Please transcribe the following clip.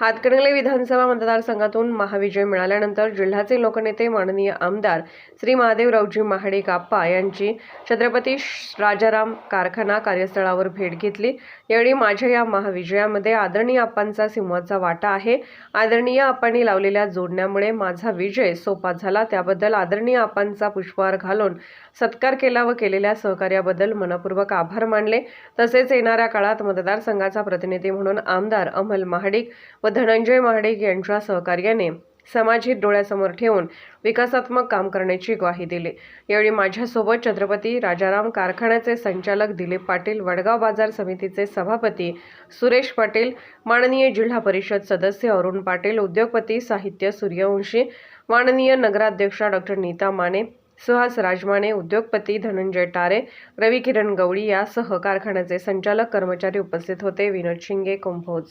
हातकणंगले विधानसभा मतदारसंघातून महाविजय मिळाल्यानंतर जिल्ह्याचे लोकनेते माननीय आमदार श्री महादेवरावजी महाडिक आप्पा यांची छत्रपती राजाराम कारखाना कार्यस्थळावर भेट घेतली. यावेळी माझ्या या महाविजयामध्ये आदरणीय आप्पांचा सिंहाचा वाटा आहे. आदरणीय आप्पांनी लावलेल्या जोडण्यामुळे माझा विजय सोपा झाला. त्याबद्दल आदरणीय आप्पांचा पुष्पहार घालून सत्कार केला व केलेल्या सहकार्याबद्दल मनपूर्वक आभार मानले. तसेच येणाऱ्या काळात मतदारसंघाचा प्रतिनिधी म्हणून आमदार अमल महाडिक व धनंजय महाडिक यांच्या सहकार्याने समाजहित डोळ्यासमोर ठेवून विकासात्मक काम करण्याची ग्वाही दिली. यावेळी माझ्यासोबत छत्रपती राजाराम कारखान्याचे संचालक दिलीप पाटील वडगाव बाजार समितीचे सभापती सुरेश पाटील माननीय जिल्हा परिषद सदस्य अरुण पाटील उद्योगपती साहित्य सूर्यवंशी माननीय नगराध्यक्षा डॉक्टर नीता माने सुहास राजमाने उद्योगपती धनंजय टारे रवी किरण गवळी यासह कारखान्याचे संचालक कर्मचारी उपस्थित होते. विनोद शिंगे कुंभोज.